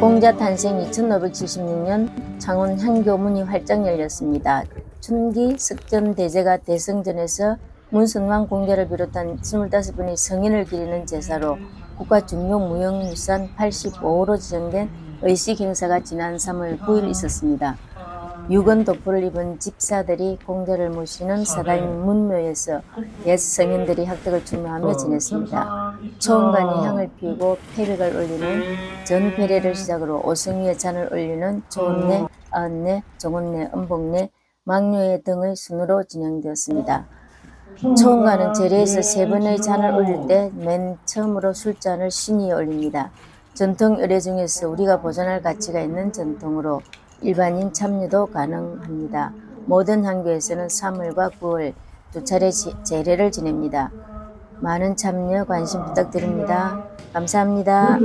공자 탄생 2576년 창원 향교문이 활짝 열렸습니다. 춘기 석전 대제가 대성전에서 문선왕 공자를 비롯한 25분의 성인을 기리는 제사로 국가 중요 무형유산 85호로 지정된 의식 행사가 지난 3월 9일 있었습니다. 유건 도포를 입은 집사들이 공자를 모시는 사다임 문묘에서 옛 성인들이 학덕을 추모하며 지냈습니다. 초원관이 향을 피우고 패백을 올리는 전패례를 시작으로 오성위에 잔을 올리는 초원내, 아은내, 종원내, 음복내, 망묘회 등의 순으로 진행되었습니다. 초원관은 제례에서 세 번의 잔을 올릴 때 맨 처음으로 술잔을 신이 올립니다. 전통 의례 중에서 우리가 보존할 가치가 있는 전통으로 일반인 참여도 가능합니다. 모든 한교에서는 3월과 9월 두 차례 지- 제례를 지냅니다. 많은 참여 관심 부탁드립니다. 감사합니다.